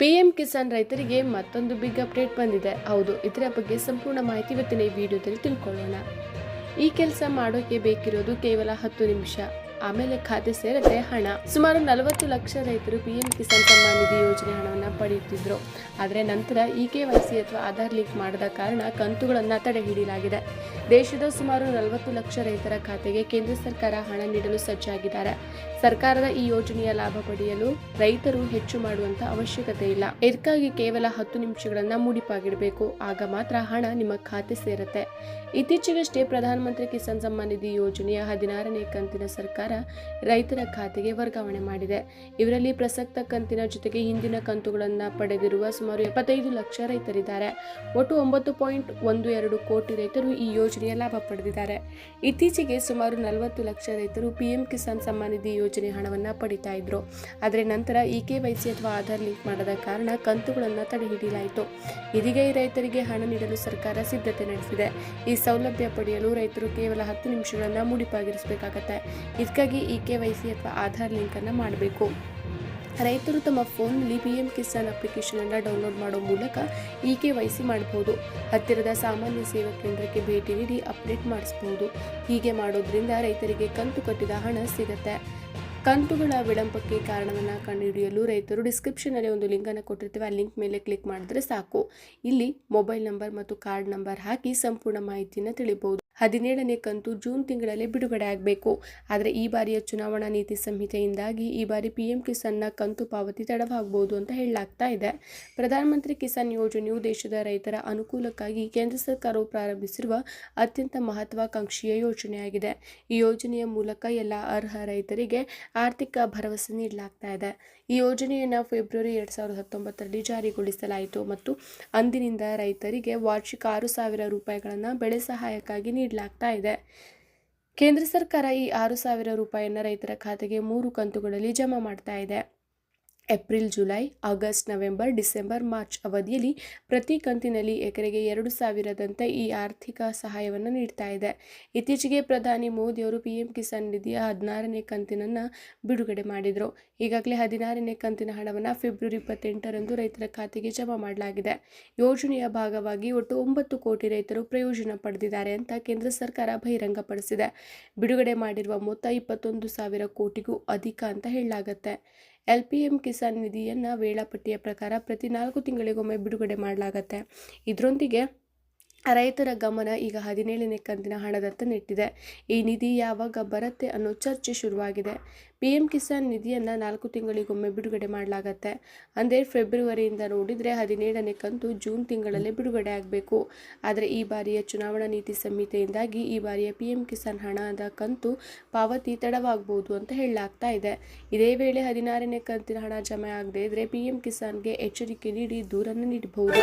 PM Kisan ರೈತರಿಗೆ ಮತ್ತೊಂದು big update ಬಂದಿದೆ. ಹೌದು, ಇದರ ಬಗ್ಗೆ ಸಂಪೂರ್ಣ ಮಾಹಿತಿ ಇವತ್ತಿನ ಈ ವಿಡಿಯೋದಲ್ಲಿ ತಿಳ್ಕೊಳ್ಳೋಣ. ಈ ಕೆಲಸ ಮಾಡೋಕೆ ಬೇಕಿರೋದು ಕೇವಲ ಹತ್ತು ನಿಮಿಷ. ಆಮೇಲೆ ಖಾತೆ ಸೇರುತ್ತೆ ಹಣ. ಸುಮಾರು ನಲವತ್ತು ಲಕ್ಷ ರೈತರು ಪಿಎಂ ಕಿಸಾನ್ ಸಮ್ಮಾನ್ ನಿಧಿ ಯೋಜನೆ ಹಣವನ್ನು ಪಡೆಯುತ್ತಿದ್ರು. ಆದರೆ ನಂತರ ಇ ಕೆ ವೈ ಸಿ ಅಥವಾ ಆಧಾರ್ ಲಿಂಕ್ ಮಾಡದ ಕಾರಣ ಕಂತುಗಳನ್ನು ತಡೆ ಹಿಡಿಯಲಾಗಿದೆ ದೇಶದ ಸುಮಾರು ನಲವತ್ತು ಲಕ್ಷ ರೈತರ ಖಾತೆಗೆ ಕೇಂದ್ರ ಸರ್ಕಾರ ಹಣ ನೀಡಲು ಸಜ್ಜಾಗಿದ್ದಾರೆ. ಸರ್ಕಾರದ ಈ ಯೋಜನೆಯ ಲಾಭ ಪಡೆಯಲು ರೈತರು ಹೆಚ್ಚು ಮಾಡುವಂತ ಅವಶ್ಯಕತೆ ಇಲ್ಲ. ಇದಕ್ಕಾಗಿ ಕೇವಲ ಹತ್ತು ನಿಮಿಷಗಳನ್ನ ಮುಡಿಪಾಗಿಡಬೇಕು. ಆಗ ಮಾತ್ರ ಹಣ ನಿಮ್ಮ ಖಾತೆ ಸೇರುತ್ತೆ. ಇತ್ತೀಚೆಗಷ್ಟೇ ಪ್ರಧಾನಮಂತ್ರಿ ಕಿಸಾನ್ ಸಮ್ಮಾನ್ ನಿಧಿ ಯೋಜನೆಯ ಹದಿನಾರನೇ ಕಂತಿನ ಸರ್ಕಾರ ರೈತರ ಖಾತೆಗೆ ವರ್ಗಾವಣೆ ಮಾಡಿದೆ. ಇವರಲ್ಲಿ ಪ್ರಸಕ್ತ ಕಂತಿನ ಜೊತೆಗೆ ಹಿಂದಿನ ಕಂತುಗಳನ್ನು ಪಡೆದಿರುವ ಸುಮಾರು ಎಪ್ಪತ್ತೈದು ಲಕ್ಷ ರೈತರಿದ್ದಾರೆ. ಒಟ್ಟು ಒಂಬತ್ತು ಪಾಯಿಂಟ್ ಒಂದು ಎರಡು ಕೋಟಿ ರೈತರು ಈ ಯೋಜನೆಯ ಲಾಭ ಪಡೆದಿದ್ದಾರೆ. ಇತ್ತೀಚೆಗೆ ಸುಮಾರು ನಲವತ್ತು ಲಕ್ಷ ರೈತರು ಪಿಎಂ ಕಿಸಾನ್ ಸಮ್ಮಾನ್ ನಿಧಿ ಯೋಜನೆ ಹಣವನ್ನು ಪಡಿತಾ ಇದ್ರು. ಆದರೆ ನಂತರ ಇ ಕೆ ವೈ ಸಿ ಅಥವಾ ಆಧಾರ್ ಲಿಂಕ್ ಮಾಡದ ಕಾರಣ ಕಂತುಗಳನ್ನು ತಡೆಹಿಡಿಯಲಾಯಿತು. ಇದೀಗ ಈ ರೈತರಿಗೆ ಹಣ ನೀಡಲು ಸರ್ಕಾರ ಸಿದ್ಧತೆ ನಡೆಸಿದೆ. ಈ ಸೌಲಭ್ಯ ಪಡೆಯಲು ರೈತರು ಕೇವಲ ಹತ್ತು ನಿಮಿಷಗಳನ್ನು ಮುಡಿಪಾಗಿರಿಸಬೇಕಾಗತ್ತೆ. ಇದಕ್ಕಾಗಿ ಇ ಕೆ ವೈ ಸಿ ಅಥವಾ ಆಧಾರ್ ಲಿಂಕನ್ನು ಮಾಡಬೇಕು. ರೈತರು ತಮ್ಮ ಫೋನ್ನಲ್ಲಿ ಪಿ ಎಂ ಕಿಸಾನ್ ಅಪ್ಲಿಕೇಶನ್ ಅನ್ನು ಡೌನ್ಲೋಡ್ ಮಾಡೋ ಮೂಲಕ ಇ ಕೆ ವೈ ಸಿ ಮಾಡಬಹುದು ಹತ್ತಿರದ ಸಾಮಾನ್ಯ ಸೇವಾ ಕೇಂದ್ರಕ್ಕೆ ಭೇಟಿ ನೀಡಿ ಅಪ್ಡೇಟ್ ಮಾಡಿಸಬಹುದು ಹೀಗೆ ಮಾಡೋದ್ರಿಂದ ರೈತರಿಗೆ ಕಂತು ಕಟ್ಟಿದ ಹಣ ಸಿಗುತ್ತೆ. ಕಂತುಗಳ ವಿಳಂಬಕ್ಕೆ ಕಾರಣವನ್ನು ಕಂಡುಹಿಡಿಯಲು ರೈತರು ಡಿಸ್ಕ್ರಿಪ್ಷನಲ್ಲಿ ಒಂದು ಲಿಂಕನ್ನು ಕೊಟ್ಟಿರ್ತೀವಿ. ಆ ಲಿಂಕ್ ಮೇಲೆ ಕ್ಲಿಕ್ ಮಾಡಿದ್ರೆ ಸಾಕು. ಇಲ್ಲಿ ಮೊಬೈಲ್ ನಂಬರ್ ಮತ್ತು ಕಾರ್ಡ್ ನಂಬರ್ ಹಾಕಿ ಸಂಪೂರ್ಣ ಮಾಹಿತಿಯನ್ನು ತಿಳಿಬಹುದು ಹದಿನೇಳನೇ ಕಂತು ಜೂನ್ ತಿಂಗಳಲ್ಲಿ ಬಿಡುಗಡೆ ಆಗಬೇಕು. ಆದರೆ ಈ ಬಾರಿಯ ಚುನಾವಣಾ ನೀತಿ ಸಂಹಿತೆಯಿಂದಾಗಿ ಈ ಬಾರಿ ಪಿಎಂ ಕಿಸಾನ್ನ ಕಂತು ಪಾವತಿ ತಡವಾಗಬಹುದು ಅಂತ ಹೇಳಲಾಗ್ತಾ ಇದೆ. ಪ್ರಧಾನಮಂತ್ರಿ ಕಿಸಾನ್ ಯೋಜನೆಯು ದೇಶದ ರೈತರ ಅನುಕೂಲಕ್ಕಾಗಿ ಕೇಂದ್ರ ಸರ್ಕಾರವು ಪ್ರಾರಂಭಿಸಿರುವ ಅತ್ಯಂತ ಮಹತ್ವಾಕಾಂಕ್ಷೆಯ ಯೋಜನೆಯಾಗಿದೆ. ಈ ಯೋಜನೆಯ ಮೂಲಕ ಎಲ್ಲ ಅರ್ಹ ರೈತರಿಗೆ ಆರ್ಥಿಕ ಭರವಸೆ ನೀಡಲಾಗ್ತಾ ಇದೆ. ಈ ಯೋಜನೆಯನ್ನು ಫೆಬ್ರವರಿ ಎರಡು ಸಾವಿರದ ಹತ್ತೊಂಬತ್ತರಲ್ಲಿ ಜಾರಿಗೊಳಿಸಲಾಯಿತು ಮತ್ತು ಅಂದಿನಿಂದ ರೈತರಿಗೆ ವಾರ್ಷಿಕ ಆರು ಸಾವಿರ ರೂಪಾಯಿಗಳನ್ನು ಬೆಳೆ ಸಹಾಯಕ್ಕಾಗಿ ನೀಡಲಾಗ್ತಾ ಇದೆ. ಕೇಂದ್ರ ಸರ್ಕಾರ ಈ ಆರು ಸಾವಿರ ರೂಪಾಯಿಯನ್ನು ರೈತರ ಖಾತೆಗೆ ಮೂರು ಕಂತುಗಳಲ್ಲಿ ಜಮಾ ಮಾಡ್ತಾ ಇದೆ. April, July, August, November, December, March ಅವಧಿಯಲ್ಲಿ ಪ್ರತಿ ಕಂತಿನಲ್ಲಿ ಎಕರೆಗೆ ಎರಡು ಸಾವಿರದಂತೆ ಈ ಆರ್ಥಿಕ ಸಹಾಯವನ್ನು ನೀಡ್ತಾ ಇದೆ. ಇತ್ತೀಚೆಗೆ ಪ್ರಧಾನಿ ಮೋದಿಯವರು ಪಿ ಎಂ ಕಿಸಾನ್ ನಿಧಿಯ ಹದಿನಾರನೇ ಕಂತಿನನ್ನು ಬಿಡುಗಡೆ ಮಾಡಿದರು. ಈಗಾಗಲೇ ಹದಿನಾರನೇ ಕಂತಿನ ಹಣವನ್ನು ಫೆಬ್ರವರಿ ಇಪ್ಪತ್ತೆಂಟರಂದು ರೈತರ ಖಾತೆಗೆ ಜಮಾ ಮಾಡಲಾಗಿದೆ. ಯೋಜನೆಯ ಭಾಗವಾಗಿ ಒಟ್ಟು ಒಂಬತ್ತು ಕೋಟಿ ರೈತರು ಪ್ರಯೋಜನ ಪಡೆದಿದ್ದಾರೆ ಅಂತ ಕೇಂದ್ರ ಸರ್ಕಾರ ಬಹಿರಂಗಪಡಿಸಿದೆ. ಬಿಡುಗಡೆ ಮಾಡಿರುವ ಮೊತ್ತ ಇಪ್ಪತ್ತೊಂದು ಸಾವಿರ ಕೋಟಿಗೂ ಅಧಿಕ ಅಂತ ಹೇಳಲಾಗತ್ತೆ. ಎಲ್ ಪಿ ಎಂ ಕಿಸಾನ್ ನಿಧಿಯನ್ನು ವೇಳಾಪಟ್ಟಿಯ ಪ್ರಕಾರ ಪ್ರತಿ ನಾಲ್ಕು ತಿಂಗಳಿಗೊಮ್ಮೆ ಬಿಡುಗಡೆ ಮಾಡಲಾಗತ್ತೆ. ಇದರೊಂದಿಗೆ ರೈತರ ಗಮನ ಈಗ ಹದಿನೇಳನೇ ಕಂತಿನ ಹಣದತ್ತ ನೆಟ್ಟಿದೆ ಈ ನಿಧಿ ಯಾವಾಗ ಬರುತ್ತೆ ಅನ್ನೋ ಚರ್ಚೆ ಶುರುವಾಗಿದೆ. ಪಿ ಎಂ ಕಿಸಾನ್ ನಿಧಿಯನ್ನು ನಾಲ್ಕು ತಿಂಗಳಿಗೊಮ್ಮೆ ಬಿಡುಗಡೆ ಮಾಡಲಾಗತ್ತೆ. ಅಂದರೆ ಫೆಬ್ರವರಿಯಿಂದ ನೋಡಿದರೆ ಹದಿನೇಳನೇ ಕಂತು ಜೂನ್ ತಿಂಗಳಲ್ಲೇ ಬಿಡುಗಡೆ ಆಗಬೇಕು. ಆದರೆ ಈ ಬಾರಿಯ ಚುನಾವಣಾ ನೀತಿ ಸಂಹಿತೆಯಿಂದಾಗಿ ಈ ಬಾರಿಯ ಪಿ ಎಂ ಕಿಸಾನ್ ಹಣದ ಕಂತು ಪಾವತಿ ತಡವಾಗಬಹುದು ಅಂತ ಹೇಳಲಾಗ್ತಾ ಇದೆ. ಇದೇ ವೇಳೆ ಹದಿನಾರನೇ ಕಂತಿನ ಹಣ ಜಮೆ ಆಗದೇ ಇದ್ರೆ ಪಿ ಎಂ ಕಿಸಾನ್ಗೆ ಎಚ್ಚರಿಕೆ ನೀಡಿ ದೂರನ್ನು ನೀಡಬಹುದು.